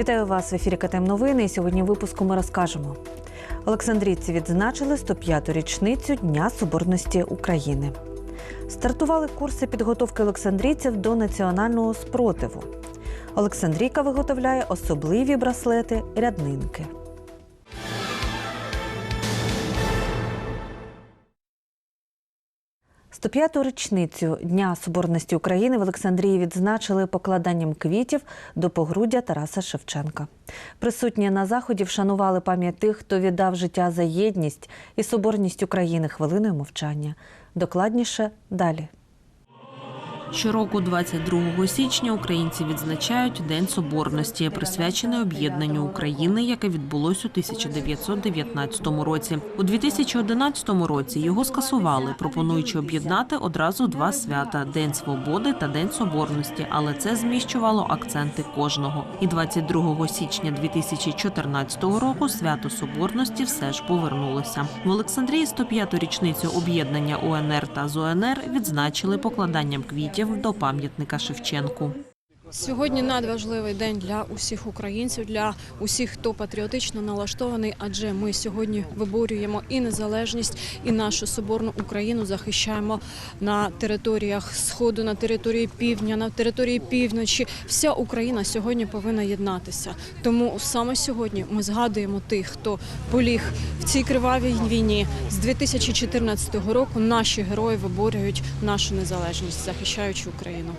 Вітаю вас в ефірі КТМ Новини. І сьогодні в випуску ми розкажемо. Олександрійці відзначили 105-ту річницю Дня Соборності України. Стартували курси підготовки олександрійців до національного спротиву. Олександрійка виготовляє особливі браслети ряднинки. – 105-ту річницю Дня Соборності України в Олександрії відзначили покладанням квітів до погруддя Тараса Шевченка. Присутні на заході вшанували пам'ять тих, хто віддав життя за єдність і соборність України хвилиною мовчання. Докладніше далі. Щороку, 22 січня, українці відзначають День Соборності, присвячений об'єднанню України, яке відбулось у 1919 році. У 2011 році його скасували, пропонуючи об'єднати одразу два свята День Свободи та День Соборності, але це зміщувало акценти кожного. І 22 січня 2014 року свято Соборності все ж повернулося. В Олександрії 105-ту річницю об'єднання УНР та ЗУНР відзначили покладанням квітів до пам'ятника Шевченку. Сьогодні надважливий день для усіх українців, для усіх, хто патріотично налаштований, адже ми сьогодні виборюємо і незалежність, і нашу соборну Україну захищаємо на територіях сходу, на території півдня, на території півночі. Вся Україна сьогодні повинна єднатися. Тому саме сьогодні ми згадуємо тих, хто поліг в цій кривавій війні. З 2014 року наші герої виборюють нашу незалежність, захищаючи Україну.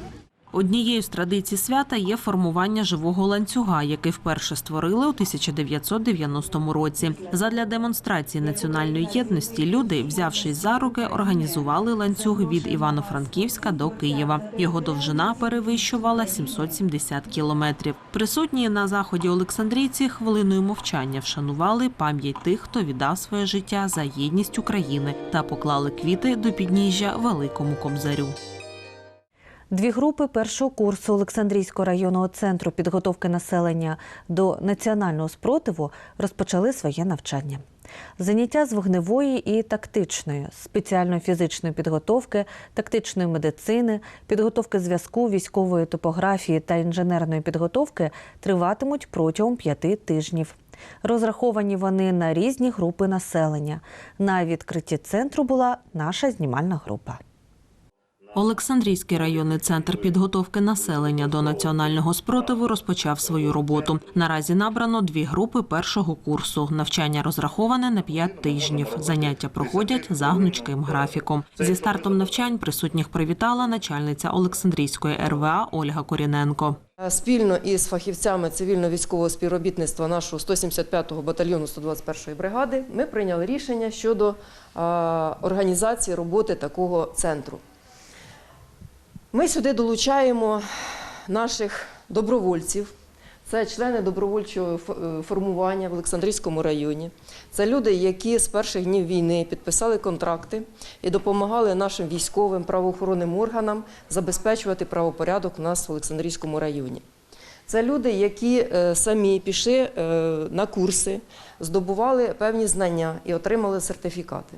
Однією з традицій свята є формування живого ланцюга, який вперше створили у 1990 році. Задля демонстрації національної єдності люди, взявшись за руки, організували ланцюг від Івано-Франківська до Києва. Його довжина перевищувала 770 кілометрів. Присутні на заході Олександрійці хвилиною мовчання вшанували пам'ять тих, хто віддав своє життя за єдність України та поклали квіти до підніжжя великому кобзарю. Дві групи першого курсу Олександрійського районного центру підготовки населення до національного спротиву розпочали своє навчання. Заняття з вогневої і тактичної, спеціальної фізичної підготовки, тактичної медицини, підготовки зв'язку, військової топографії та інженерної підготовки триватимуть протягом п'яти тижнів. Розраховані вони на різні групи населення. На відкритті центру була наша знімальна група. Олександрійський районний центр підготовки населення до національного спротиву розпочав свою роботу. Наразі набрано дві групи першого курсу. Навчання розраховане на п'ять тижнів. Заняття проходять за гнучким графіком. Зі стартом навчань присутніх привітала начальниця Олександрійської РВА Ольга Коріненко. Спільно із фахівцями цивільно-військового співробітництва нашого 175-го батальйону 121-ї бригади ми прийняли рішення щодо організації роботи такого центру. Ми сюди долучаємо наших добровольців. Це члени добровольчого формування в Олександрійському районі. Це люди, які з перших днів війни підписали контракти і допомагали нашим військовим правоохоронним органам забезпечувати правопорядок у нас в Олександрійському районі. Це люди, які е, самі пішли е, на курси, здобували певні знання і отримали сертифікати.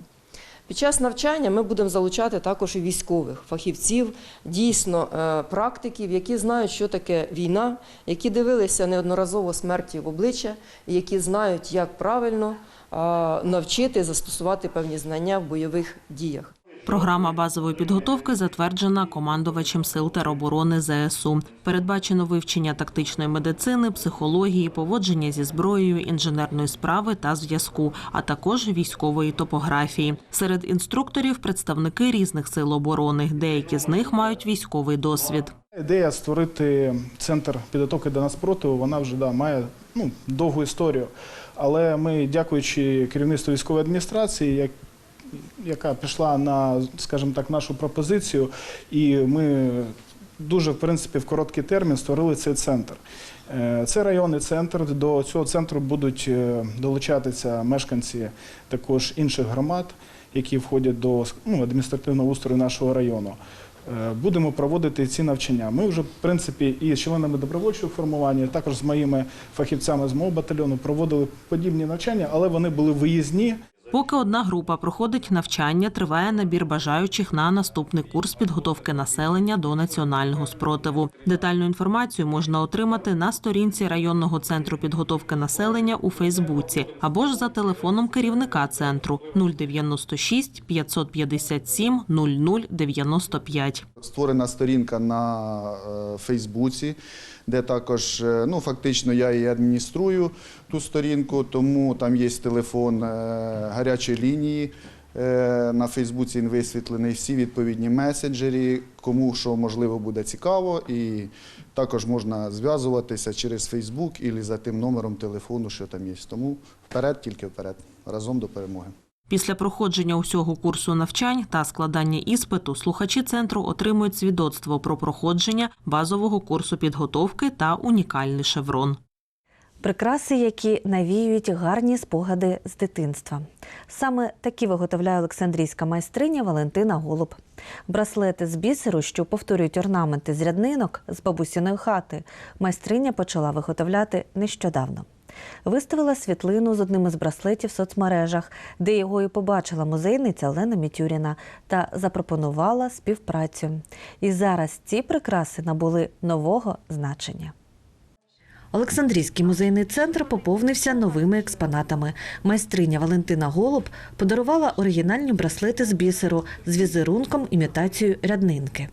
Під час навчання ми будемо залучати також і військових фахівців, дійсно е, практиків, які знають, що таке війна, які дивилися неодноразово смерті в обличчя, які знають, як правильно навчити застосувати певні знання в бойових діях. Програма базової підготовки затверджена командувачем сил тероборони ЗСУ. Передбачено вивчення тактичної медицини, психології, поводження зі зброєю, інженерної справи та зв'язку, а також військової топографії. Серед інструкторів представники різних сил оборони. Деякі з них мають військовий досвід. Ідея створити центр підготовки до наспротиву, вона вже да, має ну, довгу історію. Але ми, дякуючи керівництву військової адміністрації, як, яка пішла на, скажімо так, нашу пропозицію, і ми дуже, в принципі, в короткий термін створили цей центр. Е, Це районний центр. До цього центру будуть е, долучатися мешканці також інших громад, які входять до ну, адміністративного устрою нашого району. Е, Будемо проводити ці навчання. Ми вже, в принципі, і з членами добровольчого формування, також з моїми фахівцями з мого батальйону проводили подібні навчання, але вони були виїзні. Поки одна група проходить навчання, триває набір бажаючих на наступний курс підготовки населення до національного спротиву. Детальну інформацію можна отримати на сторінці районного центру підготовки населення у Фейсбуці або ж за телефоном керівника центру 096 557 0095. Створена сторінка на е, Фейсбуці, де також е, ну, фактично я і адмініструю ту сторінку, тому там є телефон е, гарячої лінії. Е, На Фейсбуці він висвітлений всі відповідні месенджері, кому що можливо буде цікаво, і також можна зв'язуватися через Фейсбук і за тим номером телефону, що там є. Тому вперед, тільки вперед, разом до перемоги. Після проходження усього курсу навчань та складання іспиту слухачі центру отримують свідоцтво про проходження базового курсу підготовки та унікальний шеврон. Прикраси, які навіюють гарні спогади з дитинства. Саме такі виготовляє Олександрійська майстриня Валентина Голуб. Браслети з бісеру, що повторюють орнаменти з ряднинок з бабусіної хати, майстриня почала виготовляти нещодавно. Виставила світлину з одним із браслетів в соцмережах, де його і побачила музейниця Олена Мітюріна та запропонувала співпрацю. І зараз ці прикраси набули нового значення. Олександрійський музейний центр поповнився новими експонатами. Майстриня Валентина Голуб подарувала оригінальні браслети з бісеру з візерунком імітацією ряднинки.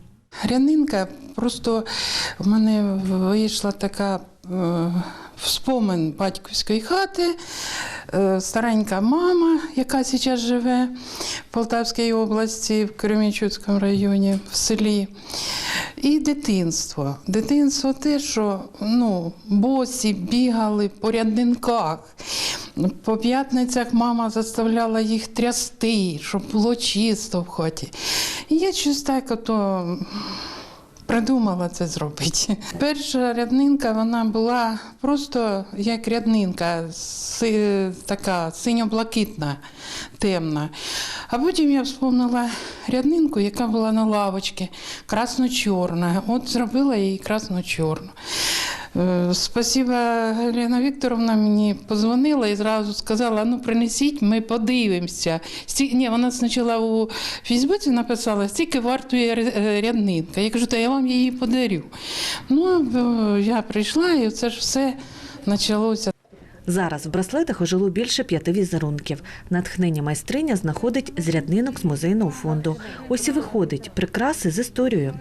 Рянинка просто в мене вийшла така е, спомин батьківської хати, е, старенька мама, яка зараз живе в Полтавській області, в Кремічуцькому районі, в селі. І дитинство. Дитинство те, що ну, босі бігали по ряднинках. По п'ятницях мама заставляла їх трясти, щоб було чисто в хаті. І я щось так ото придумала це зробити. Перша ряднинка вона була просто як ряднинка, си- така синьо-блакитна, темна. А потім я вспомнила ряднинку, яка була на лавочці, красно-чорна. От зробила її красно-чорну. Е, Спасибо, Галина Вікторовна мені позвонила і зразу сказала: ну принесіть, ми подивимося. Сті... Ні, вона спочатку у Фейсбуці написала, стільки вартує е, ряднинка. Я кажу, то я вам її подарю. Ну, я прийшла, і це ж все почалося. Зараз в браслетах ожило більше п'яти візерунків. Натхнення майстриня знаходить з ряднинок з музейного фонду. Ось і виходить прикраси з історією.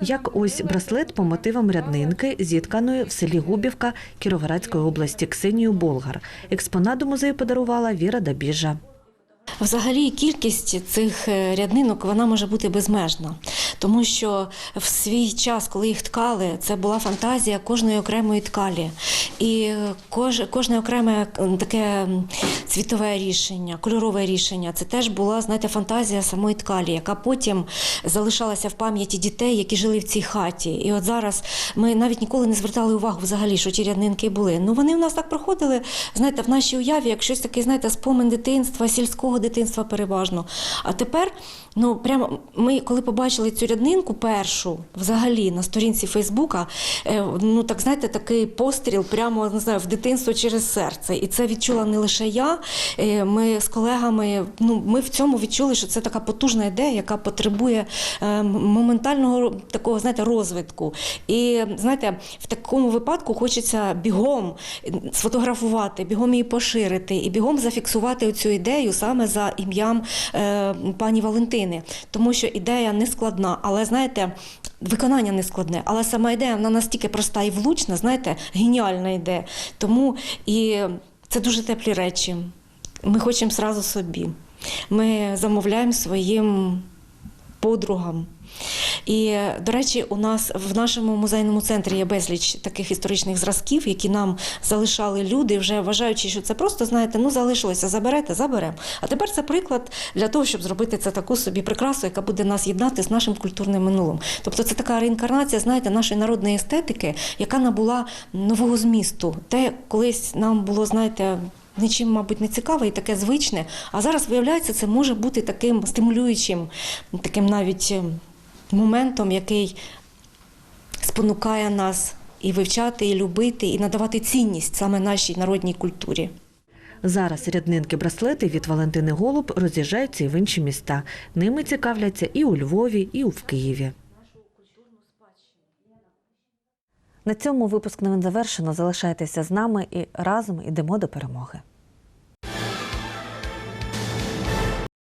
Як ось браслет по мотивам ряднинки, зітканої в селі Губівка Кіровоградської області Ксенію Болгар. Експонат до музею подарувала Віра Дабіжа. Взагалі кількість цих е, ряднинок вона може бути безмежна, тому що в свій час, коли їх ткали, це була фантазія кожної окремої ткалі. І кож, кожне окреме таке цвітове рішення, кольорове рішення це теж була знаєте, фантазія самої ткалі, яка потім залишалася в пам'яті дітей, які жили в цій хаті. І от зараз ми навіть ніколи не звертали увагу взагалі, що ті ряднинки були. Ну вони в нас так проходили, знаєте, в нашій уяві, як щось таке, знаєте, спомин дитинства, сільського дитинства переважно. А тепер, ну прямо ми, коли побачили цю ряднинку першу, взагалі на сторінці Фейсбука, е, ну так знаєте, такий постріл прямо не знаю, в дитинство через серце. І це відчула не лише я. е, Ми з колегами, ну ми в цьому відчули, що це така потужна ідея, яка потребує е, моментального такого, знаєте, розвитку. І знаєте, в такому випадку хочеться бігом сфотографувати, бігом її поширити і бігом зафіксувати цю ідею саме за ім'ям пані Валентини, тому що ідея не складна, але знаєте. Виконання не складне, але сама ідея вона настільки проста і влучна, знаєте, геніальна ідея. Тому і це дуже теплі речі. Ми хочемо зразу собі. Ми замовляємо своїм подругам. І, до речі, у нас в нашому музейному центрі є безліч таких історичних зразків, які нам залишали люди, вже вважаючи, що це просто, знаєте, ну залишилося, заберете, заберемо. А тепер це приклад для того, щоб зробити це таку собі прикрасу, яка буде нас єднати з нашим культурним минулим. Тобто це така реінкарнація, знаєте, нашої народної естетики, яка набула нового змісту. Те колись нам було, знаєте, нічим, мабуть, не цікаве і таке звичне. А зараз, виявляється, це може бути таким стимулюючим, таким навіть моментом, який спонукає нас і вивчати, і любити, і надавати цінність саме нашій народній культурі. Зараз ряднинки браслети від Валентини Голуб роз'їжджаються і в інші міста. Ними цікавляться і у Львові, і в Києві. На цьому випуск новин завершено. Залишайтеся з нами і разом ідемо до перемоги.